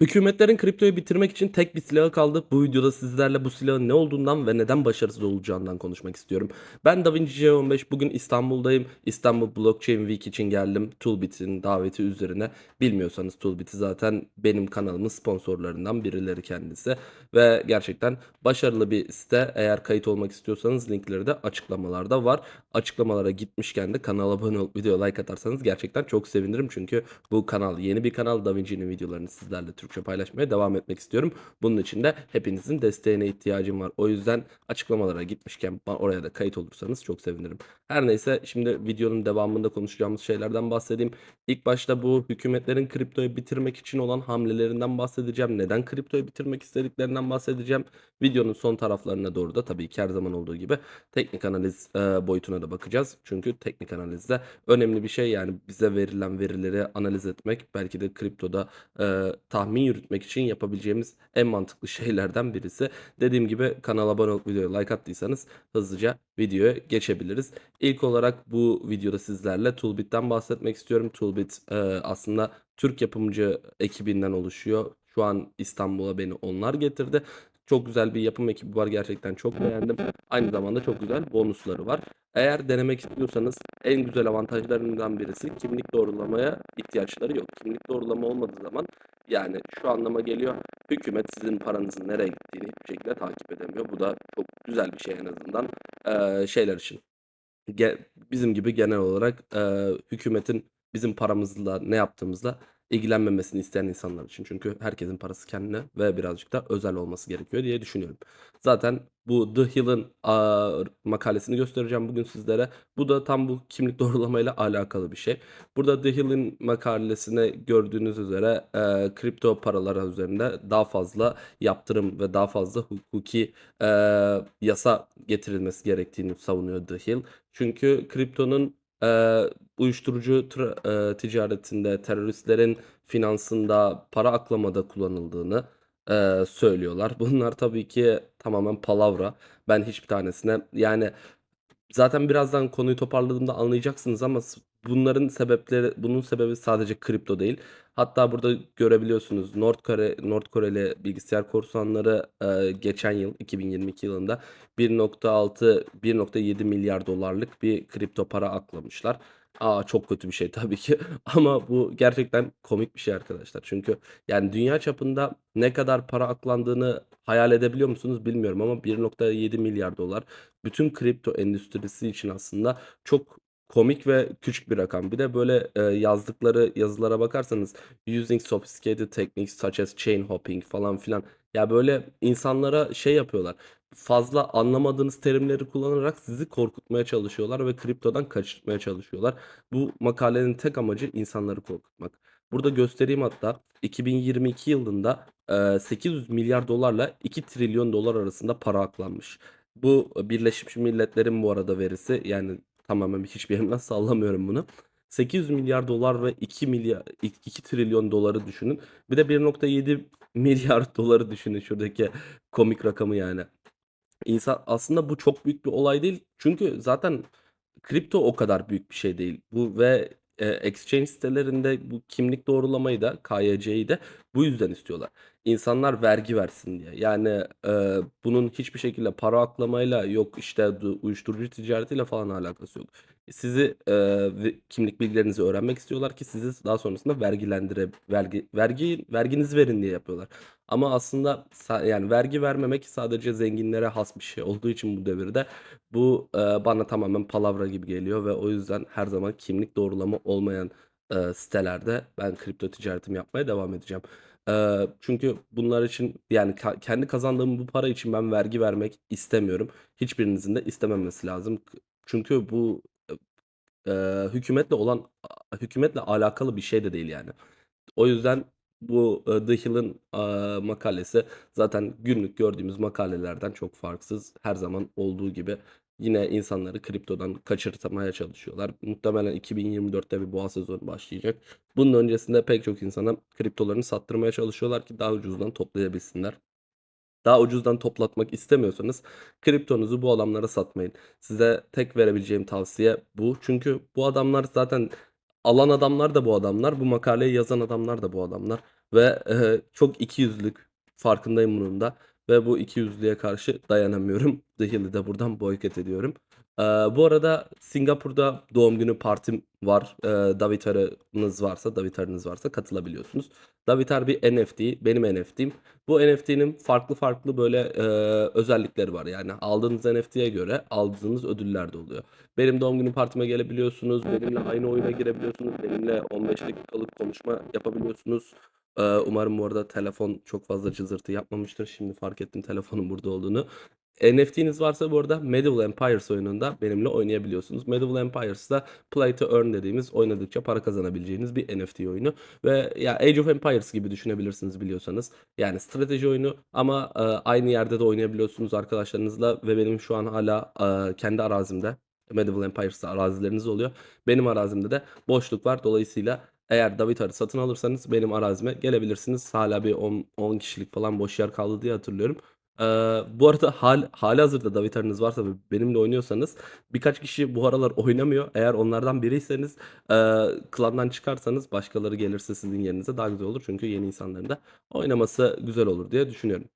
Hükümetlerin kriptoyu bitirmek için tek bir silahı kaldı. Bu videoda sizlerle bu silahın ne olduğundan ve neden başarısız olacağından konuşmak istiyorum. Ben DaVinci J15 bugün İstanbul'dayım. İstanbul Blockchain Week için geldim. Toolbit'in daveti üzerine. Bilmiyorsanız Toolbit'i zaten benim kanalımın sponsorlarından birileri kendisi. Ve gerçekten başarılı bir site. Eğer kayıt olmak istiyorsanız linkleri de açıklamalarda var. Açıklamalara gitmişken de kanala abone olup video like atarsanız gerçekten çok sevinirim. Çünkü bu kanal yeni bir kanal. DaVinci'nin videolarını sizlerle Türkçe paylaşmaya devam etmek istiyorum. Bunun için de hepinizin desteğine ihtiyacım var. O yüzden açıklamalara gitmişken oraya da kayıt olursanız çok sevinirim. Her neyse şimdi videonun devamında konuşacağımız şeylerden bahsedeyim. İlk başta bu hükümetlerin kriptoyu bitirmek için olan hamlelerinden bahsedeceğim. Neden kriptoyu bitirmek istediklerinden bahsedeceğim. Videonun son taraflarına doğru da tabii ki her zaman olduğu gibi teknik analiz e, boyutuna da bakacağız. Çünkü teknik analizde önemli bir şey yani bize verilen verileri analiz etmek belki de kriptoda e, tahmin yürütmek için yapabileceğimiz en mantıklı şeylerden birisi. Dediğim gibi kanala abone olup videoya like attıysanız hızlıca videoya geçebiliriz. İlk olarak bu videoda sizlerle Toolbit'ten bahsetmek istiyorum. Toolbit e, aslında Türk yapımcı ekibinden oluşuyor. Şu an İstanbul'a beni onlar getirdi. Çok güzel bir yapım ekibi var gerçekten çok beğendim. Aynı zamanda çok güzel bonusları var. Eğer denemek istiyorsanız en güzel avantajlarından birisi kimlik doğrulamaya ihtiyaçları yok. Kimlik doğrulama olmadığı zaman yani şu anlama geliyor. Hükümet sizin paranızın nereye gittiğini hiçbir şekilde takip edemiyor. Bu da çok güzel bir şey en azından eee, şeyler için. Ge- bizim gibi genel olarak eee, hükümetin bizim paramızla ne yaptığımızla ilgilenmemesini isteyen insanlar için. Çünkü herkesin parası kendine ve birazcık da özel olması gerekiyor diye düşünüyorum. Zaten bu The Hill'ın makalesini göstereceğim bugün sizlere. Bu da tam bu kimlik doğrulamayla alakalı bir şey. Burada The Hill'in makalesine gördüğünüz üzere e, kripto paralar üzerinde daha fazla yaptırım ve daha fazla hukuki e, yasa getirilmesi gerektiğini savunuyor The Hill. Çünkü kriptonun e, uyuşturucu e, ticaretinde, teröristlerin finansında, para aklamada kullanıldığını e, söylüyorlar. Bunlar tabii ki tamamen palavra. Ben hiçbir tanesine yani Zaten birazdan konuyu toparladığımda anlayacaksınız ama bunların sebepleri bunun sebebi sadece kripto değil. Hatta burada görebiliyorsunuz North Kore North Koreli bilgisayar korsanları e, geçen yıl 2022 yılında 1.6 1.7 milyar dolarlık bir kripto para aklamışlar. Aa çok kötü bir şey tabii ki ama bu gerçekten komik bir şey arkadaşlar. Çünkü yani dünya çapında ne kadar para aklandığını hayal edebiliyor musunuz bilmiyorum ama 1.7 milyar dolar bütün kripto endüstrisi için aslında çok komik ve küçük bir rakam. Bir de böyle e, yazdıkları yazılara bakarsanız using sophisticated techniques such as chain hopping falan filan ya böyle insanlara şey yapıyorlar. Fazla anlamadığınız terimleri kullanarak sizi korkutmaya çalışıyorlar ve kriptodan kaçırtmaya çalışıyorlar. Bu makalenin tek amacı insanları korkutmak. Burada göstereyim hatta 2022 yılında e, 800 milyar dolarla 2 trilyon dolar arasında para aklanmış. Bu Birleşmiş Milletler'in bu arada verisi yani tamamen hiçbir yerimden sallamıyorum bunu. 800 milyar dolar ve 2 milyar 2 trilyon doları düşünün. Bir de 1.7 milyar doları düşünün şuradaki komik rakamı yani. İnsan aslında bu çok büyük bir olay değil. Çünkü zaten kripto o kadar büyük bir şey değil. Bu ve e, exchange sitelerinde bu kimlik doğrulamayı da KYC'yi de bu yüzden istiyorlar. İnsanlar vergi versin diye. Yani e, bunun hiçbir şekilde para aklamayla yok işte uyuşturucu ticaretiyle falan alakası yok. Sizi e, kimlik bilgilerinizi öğrenmek istiyorlar ki sizi daha sonrasında vergilendire vergi vergi verginizi verin diye yapıyorlar. Ama aslında yani vergi vermemek sadece zenginlere has bir şey olduğu için bu devirde bu e, bana tamamen palavra gibi geliyor ve o yüzden her zaman kimlik doğrulama olmayan e, sitelerde ben kripto ticaretimi yapmaya devam edeceğim. Çünkü bunlar için yani kendi kazandığım bu para için ben vergi vermek istemiyorum. Hiçbirinizin de istememesi lazım. Çünkü bu e, hükümetle olan hükümetle alakalı bir şey de değil yani. O yüzden bu e, The Hill'in e, makalesi zaten günlük gördüğümüz makalelerden çok farksız. Her zaman olduğu gibi yine insanları kriptodan kaçırtmaya çalışıyorlar. Muhtemelen 2024'te bir boğa sezonu başlayacak. Bunun öncesinde pek çok insana kriptolarını sattırmaya çalışıyorlar ki daha ucuzdan toplayabilsinler. Daha ucuzdan toplatmak istemiyorsanız kriptonuzu bu adamlara satmayın. Size tek verebileceğim tavsiye bu. Çünkü bu adamlar zaten alan adamlar da bu adamlar, bu makaleyi yazan adamlar da bu adamlar. ve e, çok ikiyüzlük farkındayım bunun da ve bu ikiyüzlülüğe karşı dayanamıyorum. The Hill'i de buradan boykot ediyorum. Ee, bu arada Singapur'da doğum günü partim var. Ee, Davitar'ınız varsa, Davitar'ınız varsa katılabiliyorsunuz. Davitar bir NFT, benim NFT'im. Bu NFT'nin farklı farklı böyle e, özellikleri var. Yani aldığınız NFT'ye göre aldığınız ödüller de oluyor. Benim doğum günü partime gelebiliyorsunuz. Benimle aynı oyuna girebiliyorsunuz. Benimle 15 dakikalık konuşma yapabiliyorsunuz. Ee, umarım bu arada telefon çok fazla cızırtı yapmamıştır. Şimdi fark ettim telefonun burada olduğunu. NFT'niz varsa bu arada Medieval Empires oyununda benimle oynayabiliyorsunuz. Medieval Empires'da Play to Earn dediğimiz oynadıkça para kazanabileceğiniz bir NFT oyunu. Ve ya Age of Empires gibi düşünebilirsiniz biliyorsanız. Yani strateji oyunu ama e, aynı yerde de oynayabiliyorsunuz arkadaşlarınızla ve benim şu an hala e, kendi arazimde Medieval Empires'ta arazileriniz oluyor. Benim arazimde de boşluk var. Dolayısıyla eğer Davitar'ı satın alırsanız benim arazime gelebilirsiniz. Hala bir 10, 10 kişilik falan boş yer kaldı diye hatırlıyorum. Ee, bu arada hal, hali hazırda Davitar'ınız varsa ve benimle oynuyorsanız birkaç kişi bu aralar oynamıyor. Eğer onlardan biriyseniz e, klandan çıkarsanız başkaları gelirse sizin yerinize daha güzel olur. Çünkü yeni insanların da oynaması güzel olur diye düşünüyorum.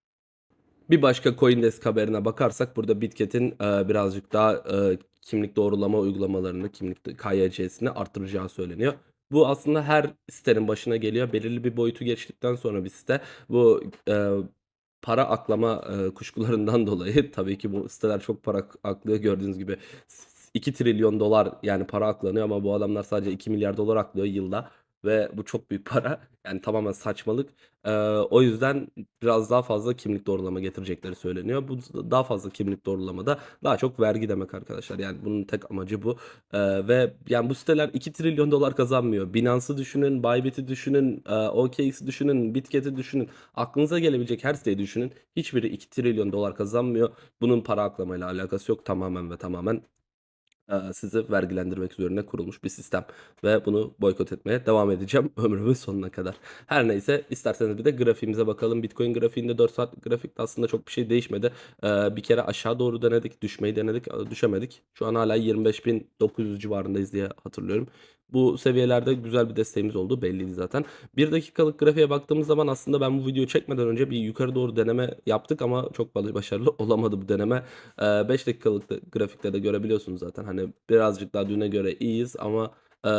Bir başka CoinDesk haberine bakarsak burada Bitket'in e, birazcık daha e, kimlik doğrulama uygulamalarını, kimlik KYC'sini arttıracağı söyleniyor. Bu aslında her sitenin başına geliyor. Belirli bir boyutu geçtikten sonra bir site. Bu e, para aklama e, kuşkularından dolayı tabii ki bu siteler çok para ak- aklıyor. Gördüğünüz gibi 2 trilyon dolar yani para aklanıyor ama bu adamlar sadece 2 milyar dolar aklıyor yılda ve bu çok büyük para yani tamamen saçmalık. Ee, o yüzden biraz daha fazla kimlik doğrulama getirecekleri söyleniyor. Bu daha fazla kimlik doğrulamada daha çok vergi demek arkadaşlar. Yani bunun tek amacı bu. Ee, ve yani bu siteler 2 trilyon dolar kazanmıyor. Binance'ı düşünün, Bybit'i düşünün, e, OKX'i düşünün, Bitket'i düşünün. Aklınıza gelebilecek her siteyi düşünün. Hiçbiri 2 trilyon dolar kazanmıyor. Bunun para aklamayla alakası yok tamamen ve tamamen sizi vergilendirmek üzerine kurulmuş bir sistem ve bunu boykot etmeye devam edeceğim ömrümün sonuna kadar. Her neyse isterseniz bir de grafiğimize bakalım. Bitcoin grafiğinde 4 saatlik grafikte aslında çok bir şey değişmedi. Ee, bir kere aşağı doğru denedik, düşmeyi denedik, e, düşemedik. Şu an hala 25.900 civarındayız diye hatırlıyorum. Bu seviyelerde güzel bir desteğimiz oldu belliydi zaten. 1 dakikalık grafiğe baktığımız zaman aslında ben bu videoyu çekmeden önce bir yukarı doğru deneme yaptık ama çok başarılı olamadı bu deneme. 5 dakikalık da, grafikte de görebiliyorsunuz zaten. Hani birazcık daha düne göre iyiyiz ama e,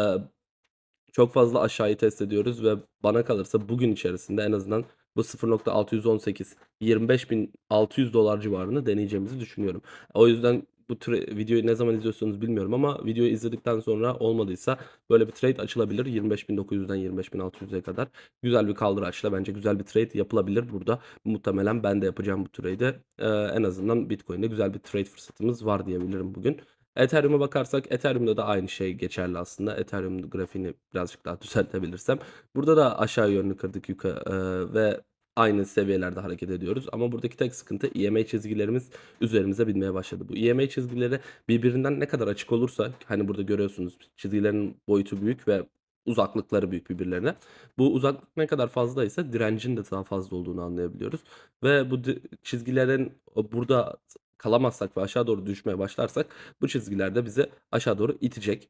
çok fazla aşağıyı test ediyoruz ve bana kalırsa bugün içerisinde en azından bu 0.618 25.600 dolar civarını deneyeceğimizi düşünüyorum. O yüzden bu tra- videoyu ne zaman izliyorsunuz bilmiyorum ama videoyu izledikten sonra olmadıysa böyle bir trade açılabilir. 25.900'den 25.600'e kadar güzel bir kaldıraçla bence güzel bir trade yapılabilir burada. Muhtemelen ben de yapacağım bu trade'i. Ee, en azından Bitcoin'de güzel bir trade fırsatımız var diyebilirim bugün. Ethereum'a bakarsak Ethereum'da da aynı şey geçerli aslında. Ethereum grafiğini birazcık daha düzeltebilirsem. Burada da aşağı yönlü kırdık yukarı ve aynı seviyelerde hareket ediyoruz. Ama buradaki tek sıkıntı EMA çizgilerimiz üzerimize binmeye başladı. Bu EMA çizgileri birbirinden ne kadar açık olursa hani burada görüyorsunuz çizgilerin boyutu büyük ve uzaklıkları büyük birbirlerine. Bu uzaklık ne kadar fazlaysa direncin de daha fazla olduğunu anlayabiliyoruz. Ve bu çizgilerin burada kalamazsak ve aşağı doğru düşmeye başlarsak bu çizgiler de bizi aşağı doğru itecek.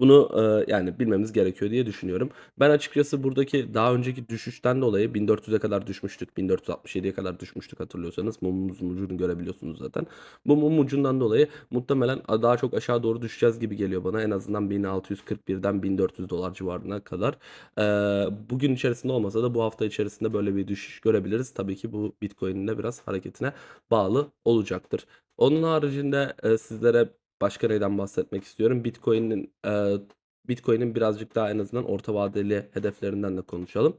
Bunu e, yani bilmemiz gerekiyor diye düşünüyorum. Ben açıkçası buradaki daha önceki düşüşten dolayı 1400'e kadar düşmüştük. 1467'ye kadar düşmüştük hatırlıyorsanız. Mumumuzun ucunu görebiliyorsunuz zaten. Bu mum ucundan dolayı muhtemelen daha çok aşağı doğru düşeceğiz gibi geliyor bana. En azından 1641'den 1400 dolar civarına kadar. E, bugün içerisinde olmasa da bu hafta içerisinde böyle bir düşüş görebiliriz. Tabii ki bu Bitcoin'in de biraz hareketine bağlı olacaktır. Onun haricinde sizlere başka neyden bahsetmek istiyorum? Bitcoin'in e, Bitcoin'in birazcık daha en azından orta vadeli hedeflerinden de konuşalım.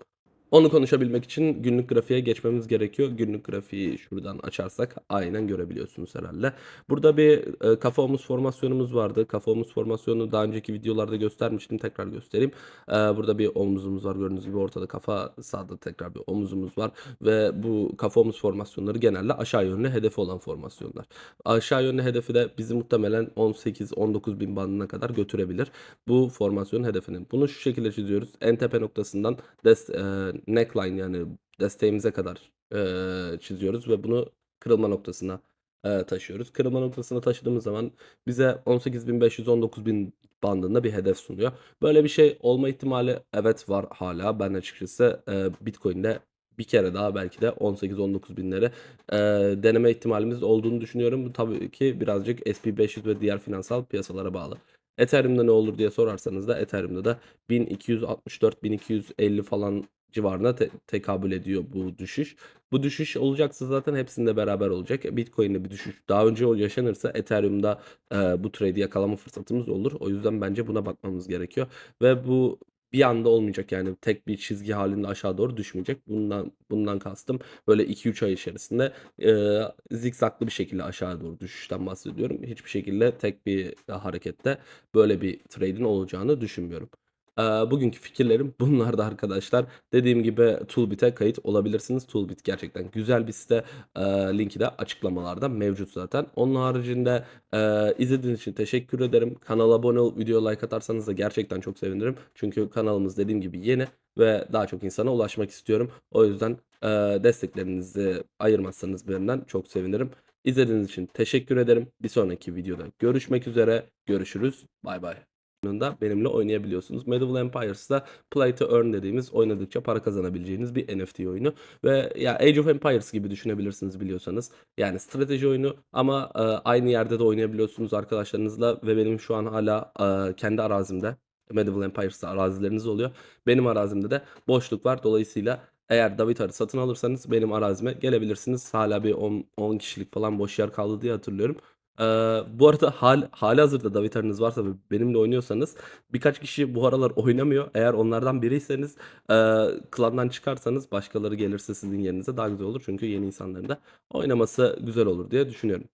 Onu konuşabilmek için günlük grafiğe geçmemiz gerekiyor. Günlük grafiği şuradan açarsak aynen görebiliyorsunuz herhalde. Burada bir e, kafa omuz formasyonumuz vardı. Kafa omuz formasyonunu daha önceki videolarda göstermiştim. Tekrar göstereyim. E, burada bir omuzumuz var. Gördüğünüz gibi ortada kafa sağda tekrar bir omuzumuz var. Ve bu kafa omuz formasyonları genelde aşağı yönlü hedefi olan formasyonlar. Aşağı yönlü hedefi de bizi muhtemelen 18-19 bin bandına kadar götürebilir. Bu formasyonun hedefinin. Bunu şu şekilde çiziyoruz. En tepe noktasından des, e, neckline yani desteğimize kadar e, çiziyoruz ve bunu kırılma noktasına eee, taşıyoruz. Kırılma noktasına taşıdığımız zaman bize 18.500-19.000 bandında bir hedef sunuyor. Böyle bir şey olma ihtimali evet var hala. Ben açıkçası, eee, Bitcoin'de bir kere daha belki de 18-19 binleri eee, deneme ihtimalimiz olduğunu düşünüyorum. Bu tabii ki birazcık SP500 ve diğer finansal piyasalara bağlı. Ethereum'da ne olur diye sorarsanız da Ethereum'da da 1264-1250 falan civarına te- tekabül ediyor bu düşüş. Bu düşüş olacaksa zaten hepsinde beraber olacak. Bitcoin'de bir düşüş daha önce yaşanırsa Ethereum'da eee, bu trade'i yakalama fırsatımız olur. O yüzden bence buna bakmamız gerekiyor. Ve bu bir anda olmayacak yani tek bir çizgi halinde aşağı doğru düşmeyecek. Bundan bundan kastım böyle 2-3 ay içerisinde eee zikzaklı bir şekilde aşağı doğru düşüşten bahsediyorum. Hiçbir şekilde tek bir harekette böyle bir trade'in olacağını düşünmüyorum. Bugünkü fikirlerim bunlardı arkadaşlar. Dediğim gibi Toolbit'e kayıt olabilirsiniz. Toolbit gerçekten güzel bir site. Linki de açıklamalarda mevcut zaten. Onun haricinde izlediğiniz için teşekkür ederim. Kanala abone olup video like atarsanız da gerçekten çok sevinirim. Çünkü kanalımız dediğim gibi yeni ve daha çok insana ulaşmak istiyorum. O yüzden desteklerinizi ayırmazsanız benden çok sevinirim. İzlediğiniz için teşekkür ederim. Bir sonraki videoda görüşmek üzere. Görüşürüz. Bay bay oyununda benimle oynayabiliyorsunuz. Medieval Empires'da Play to Earn dediğimiz oynadıkça para kazanabileceğiniz bir NFT oyunu. Ve ya Age of Empires gibi düşünebilirsiniz biliyorsanız. Yani strateji oyunu ama e, aynı yerde de oynayabiliyorsunuz arkadaşlarınızla ve benim şu an hala e, kendi arazimde Medieval Empires'ta arazileriniz oluyor. Benim arazimde de boşluk var. Dolayısıyla eğer Davitar'ı satın alırsanız benim arazime gelebilirsiniz. Hala bir 10, 10 kişilik falan boş yer kaldı diye hatırlıyorum. Ee, bu arada hal halihazırda Davitar'ınız varsa ve benimle oynuyorsanız birkaç kişi bu aralar oynamıyor. Eğer onlardan biriyseniz e, klandan çıkarsanız başkaları gelirse sizin yerinize daha güzel olur. Çünkü yeni insanların da oynaması güzel olur diye düşünüyorum.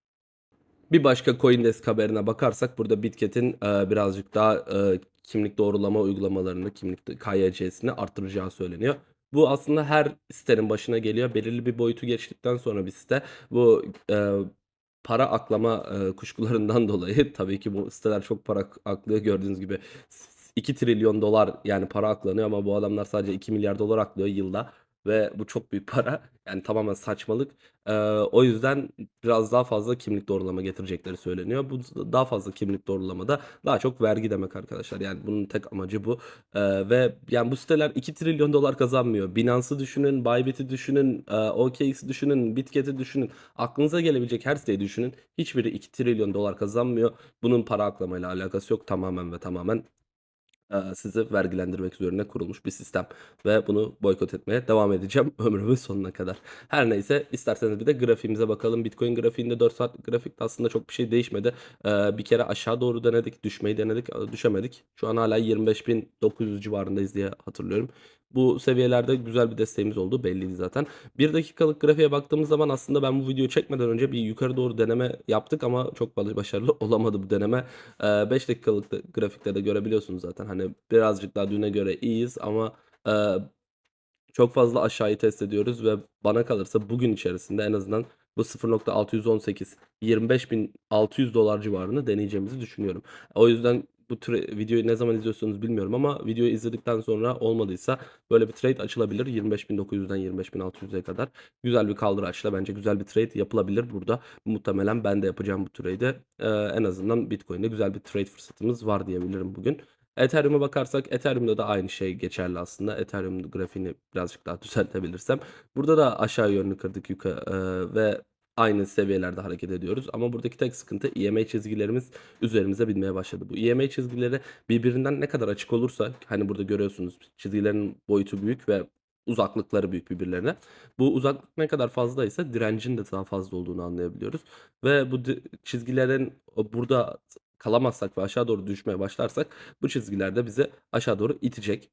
Bir başka CoinDesk haberine bakarsak burada Bitket'in e, birazcık daha e, kimlik doğrulama uygulamalarını, kimlik KYC'sini arttıracağı söyleniyor. Bu aslında her sitenin başına geliyor. Belirli bir boyutu geçtikten sonra bir site bu e, para aklama e, kuşkularından dolayı tabii ki bu siteler çok para ak- aklıyor. Gördüğünüz gibi 2 trilyon dolar yani para aklanıyor ama bu adamlar sadece 2 milyar dolar aklıyor yılda ve bu çok büyük para yani tamamen saçmalık. Ee, o yüzden biraz daha fazla kimlik doğrulama getirecekleri söyleniyor. Bu daha fazla kimlik doğrulamada daha çok vergi demek arkadaşlar. Yani bunun tek amacı bu. Ee, ve yani bu siteler 2 trilyon dolar kazanmıyor. Binance'ı düşünün, Bybit'i düşünün, e, OKX'i düşünün, Bitket'i düşünün. Aklınıza gelebilecek her siteyi düşünün. Hiçbiri 2 trilyon dolar kazanmıyor. Bunun para aklamayla alakası yok tamamen ve tamamen sizi vergilendirmek üzerine kurulmuş bir sistem ve bunu boykot etmeye devam edeceğim ömrümün sonuna kadar. Her neyse isterseniz bir de grafiğimize bakalım. Bitcoin grafiğinde 4 saat grafikte aslında çok bir şey değişmedi. Bir kere aşağı doğru denedik, düşmeyi denedik, düşemedik. Şu an hala 25.900 civarındayız diye hatırlıyorum. Bu seviyelerde güzel bir desteğimiz oldu belliydi zaten. 1 dakikalık grafiğe baktığımız zaman aslında ben bu videoyu çekmeden önce bir yukarı doğru deneme yaptık ama çok başarılı olamadı bu deneme. 5 dakikalık da, grafikte de görebiliyorsunuz zaten. Hani birazcık daha düne göre iyiyiz ama e, çok fazla aşağıyı test ediyoruz ve bana kalırsa bugün içerisinde en azından bu 0.618 25.600 dolar civarını deneyeceğimizi düşünüyorum. O yüzden bu tra- videoyu ne zaman izliyorsunuz bilmiyorum ama videoyu izledikten sonra olmadıysa böyle bir trade açılabilir. 25.900'den 25.600'e kadar güzel bir kaldıraçla bence güzel bir trade yapılabilir burada. Muhtemelen ben de yapacağım bu trade'i. Ee, en azından Bitcoin'de güzel bir trade fırsatımız var diyebilirim bugün. Ethereum'a bakarsak Ethereum'da da aynı şey geçerli aslında. Ethereum grafiğini birazcık daha düzeltebilirsem. Burada da aşağı yönlü kırdık yukarı ve aynı seviyelerde hareket ediyoruz. Ama buradaki tek sıkıntı EMA çizgilerimiz üzerimize binmeye başladı. Bu EMA çizgileri birbirinden ne kadar açık olursa hani burada görüyorsunuz çizgilerin boyutu büyük ve uzaklıkları büyük birbirlerine. Bu uzaklık ne kadar fazlaysa direncin de daha fazla olduğunu anlayabiliyoruz. Ve bu çizgilerin burada kalamazsak ve aşağı doğru düşmeye başlarsak bu çizgiler de bizi aşağı doğru itecek.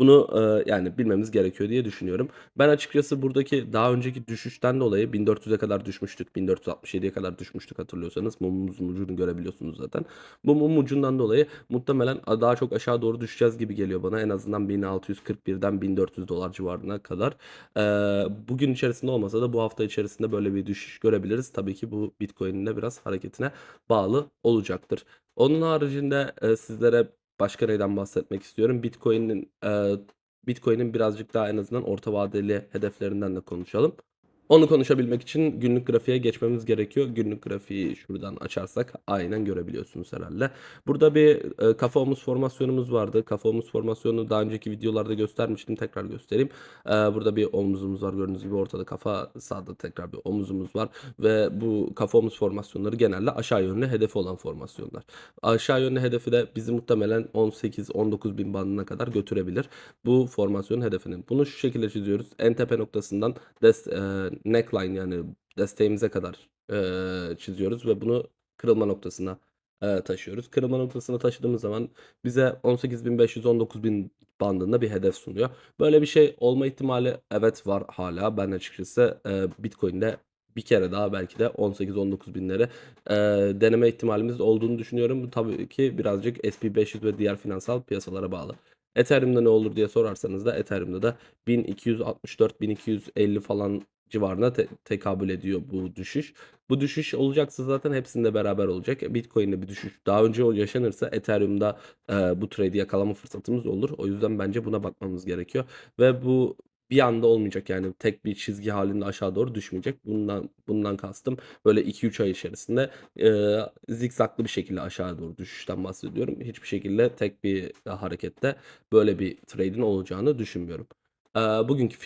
Bunu e, yani bilmemiz gerekiyor diye düşünüyorum. Ben açıkçası buradaki daha önceki düşüşten dolayı 1400'e kadar düşmüştük. 1467'ye kadar düşmüştük hatırlıyorsanız. Mumumuzun ucunu görebiliyorsunuz zaten. Bu mum ucundan dolayı muhtemelen daha çok aşağı doğru düşeceğiz gibi geliyor bana. En azından 1641'den 1400 dolar civarına kadar. E, bugün içerisinde olmasa da bu hafta içerisinde böyle bir düşüş görebiliriz. Tabii ki bu Bitcoin'in de biraz hareketine bağlı olacaktır. Onun haricinde e, sizlere başka neyden bahsetmek istiyorum. Bitcoin'in e, Bitcoin'in birazcık daha en azından orta vadeli hedeflerinden de konuşalım. Onu konuşabilmek için günlük grafiğe geçmemiz gerekiyor. Günlük grafiği şuradan açarsak aynen görebiliyorsunuz herhalde. Burada bir e, kafa omuz formasyonumuz vardı. Kafa omuz formasyonunu daha önceki videolarda göstermiştim. Tekrar göstereyim. E, burada bir omuzumuz var. Gördüğünüz gibi ortada kafa sağda tekrar bir omuzumuz var. Ve bu kafa omuz formasyonları genelde aşağı yönlü hedefi olan formasyonlar. Aşağı yönlü hedefi de bizi muhtemelen 18-19 bin bandına kadar götürebilir. Bu formasyonun hedefinin. Bunu şu şekilde çiziyoruz. En tepe noktasından des, e, neckline yani desteğimize kadar e, çiziyoruz ve bunu kırılma noktasına e, taşıyoruz. Kırılma noktasına taşıdığımız zaman bize 18.500-19.000 bandında bir hedef sunuyor. Böyle bir şey olma ihtimali evet var hala. Ben açıkçası e, Bitcoin'de bir kere daha belki de 18-19 binleri e, deneme ihtimalimiz olduğunu düşünüyorum. Bu tabii ki birazcık SP500 ve diğer finansal piyasalara bağlı. Ethereum'da ne olur diye sorarsanız da Ethereum'da da 1264-1250 falan civarına te- tekabül ediyor bu düşüş. Bu düşüş olacaksa zaten hepsinde beraber olacak. Bitcoin'de bir düşüş daha önce yaşanırsa Ethereum'da e, bu trade'i yakalama fırsatımız olur. O yüzden bence buna bakmamız gerekiyor. Ve bu bir anda olmayacak yani tek bir çizgi halinde aşağı doğru düşmeyecek. Bundan bundan kastım böyle 2-3 ay içerisinde e, zikzaklı bir şekilde aşağı doğru düşüşten bahsediyorum. Hiçbir şekilde tek bir harekette böyle bir trade'in olacağını düşünmüyorum. E, bugünkü